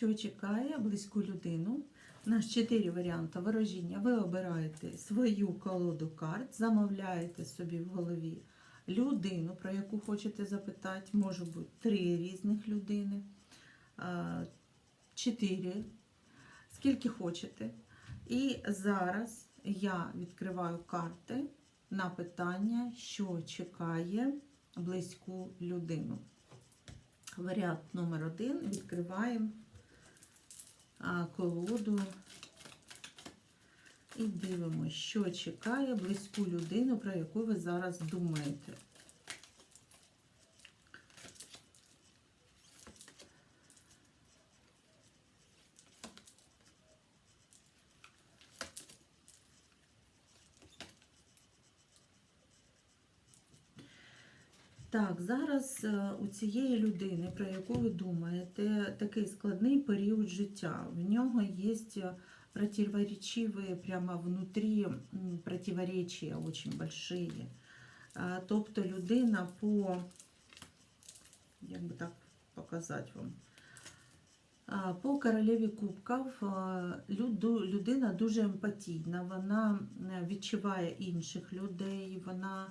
що чекає близьку людину. У нас чотири варіанти ворожіння. Ви обираєте свою колоду карт, замовляєте собі в голові людину, про яку хочете запитати. Може бути три різних людини, чотири, скільки хочете. І зараз я відкриваю карти на питання, що чекає близьку людину. Варіант номер один. Відкриваємо колоду і дивимося, що чекає близьку людину, про яку ви зараз думаєте. Так, зараз е, у цієї людини, про яку ви думаєте, такий складний період життя. В нього є противоречивые прямо внутрі противоречия очень большие. Тобто людина по, як би так показати вам, по королеві кубків людина дуже емпатійна, вона е, відчуває інших людей, вона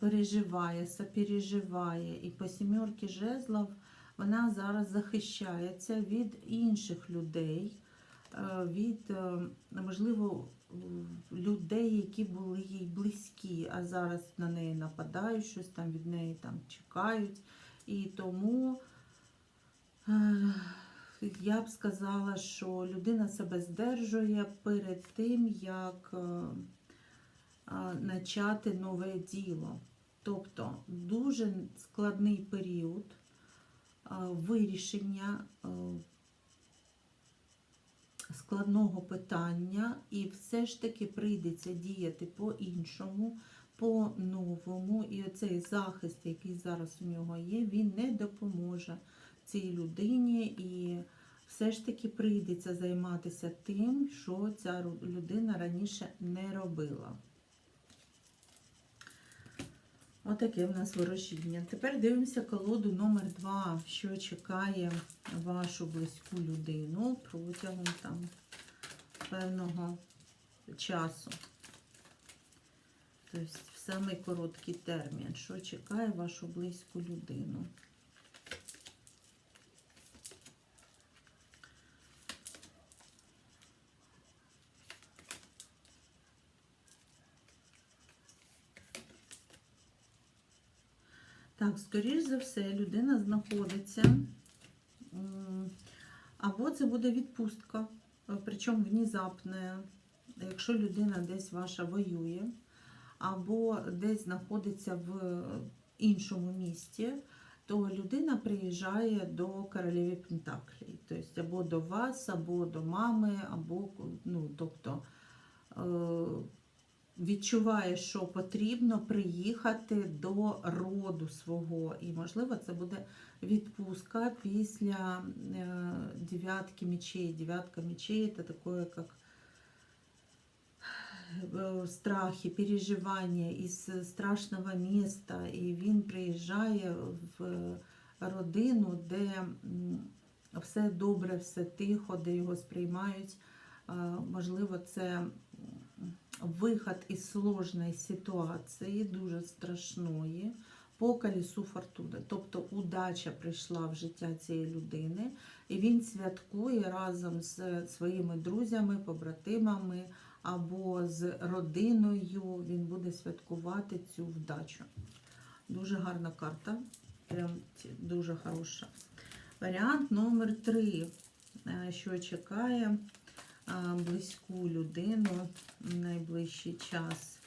переживає, сопереживає. І по сімерки жезлов вона зараз захищається від інших людей, е, від, е, можливо, людей, які були їй близькі, а зараз на неї нападають, щось там від неї там чекають. І тому е, я б сказала, що людина себе здержує перед тим, як начати нове діло. Тобто дуже складний період вирішення складного питання, і все ж таки прийдеться діяти по-іншому, по-новому. І оцей захист, який зараз у нього є, він не допоможе цій людині. І все ж таки прийдеться займатися тим, що ця людина раніше не робила. Отаке в нас ворожіння. Тепер дивимося колоду номер 2 що чекає вашу близьку людину протягом там певного часу. Тобто в самий короткий термін, що чекає вашу близьку людину. Так, скоріш за все, людина знаходиться, або це буде відпустка, е, причому внезапна, якщо людина десь ваша воює, або десь знаходиться в іншому місті, то людина приїжджає до королеви Пентаклей, тобто або до вас, або до мами, або ну, тобто. Відчуває, що потрібно приїхати до роду свого. І, можливо, це буде відпустка після е, дев'ятки мечей. Дев'ятка мечей це таке, як е, страхи, переживання із страшного міста. І він приїжджає в родину, де все добре, все тихо, де його сприймають. Можливо, це м, виход із сложної ситуації, дуже страшної, по колесу фортуни. Тобто удача прийшла в життя цієї людини, і він святкує разом з своїми друзями, побратимами або з родиною. Він буде святкувати цю вдачу. Дуже гарна карта, прям дуже хороша. Варіант номер три, е, що чекає близьку людину в найближчий час.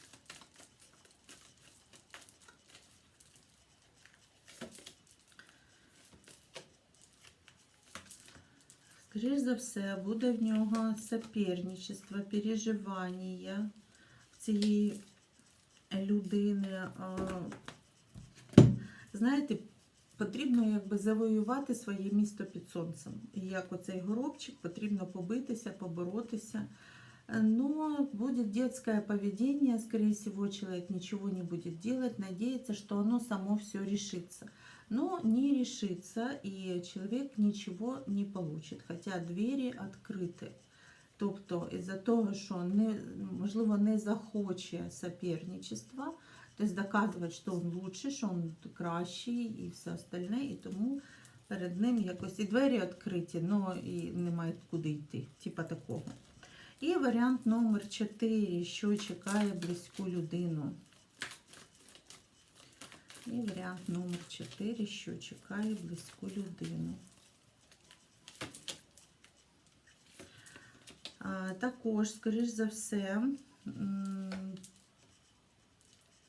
Скоріше за все, буде в нього соперничество, переживання цієї людини. Знаєте, потрібно якби завоювати своє місто під сонцем. І як оцей горобчик, потрібно побитися, поборотися. Но будет детское поведение, скорее всего, человек ничего не будет делать, надеется, что оно само все решится. но не решится, и человек ничего не получит, хотя двері відкриті. Тобто, із-за того, що не, можливо, не захоче соперничества, тобто доказувати, що він лучший, що він кращий і все остальне, і тому перед ним якось і двері відкриті, але і немає куди йти, типа такого. І варіант номер 4, що чекає близьку людину. І варіант номер 4, що чекає близьку людину. А, також, скоріш за все,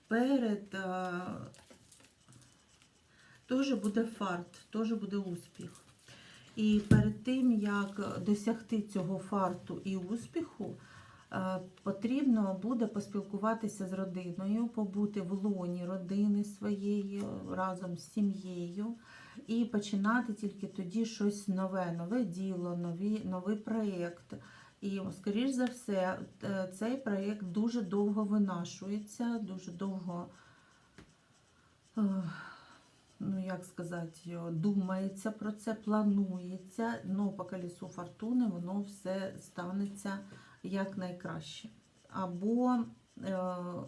перед теж буде фарт, теж буде успіх. І перед тим, як досягти цього фарту і успіху, е, потрібно буде поспілкуватися з родиною, побути в лоні родини своєї разом з сім'єю і починати тільки тоді щось нове, нове діло, нові, новий проєкт. І, скоріш за все, е, цей проєкт дуже довго винашується, дуже довго. е, ну як сказати, думається про це, планується, але по колесу фортуни воно все станеться як найкраще. Або е,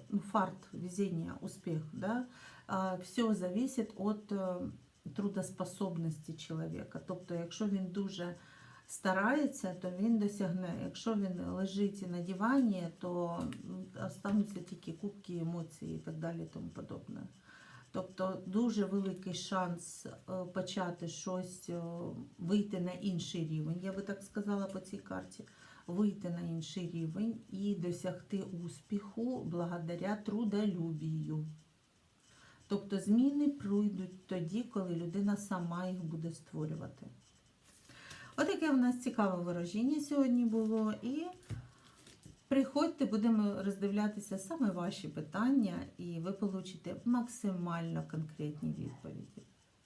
ну, фарт, везіння, успіх. Да? Все залежить від е, трудоспособності чоловіка. Тобто, якщо він дуже старається, то він досягне. Якщо він лежить на дивані, то остануться тільки кубки емоцій і так далі. Тому подобне. Тобто дуже великий шанс е, почати щось, е, вийти на інший рівень, я би так сказала по цій карті, вийти на інший рівень і досягти успіху благодаря трудолюбію. Тобто зміни пройдуть тоді, коли людина сама їх буде створювати. Отаке у нас цікаве вираження сьогодні було. І Приходьте, будемо роздивлятися саме ваші питання, і ви получите максимально конкретні відповіді.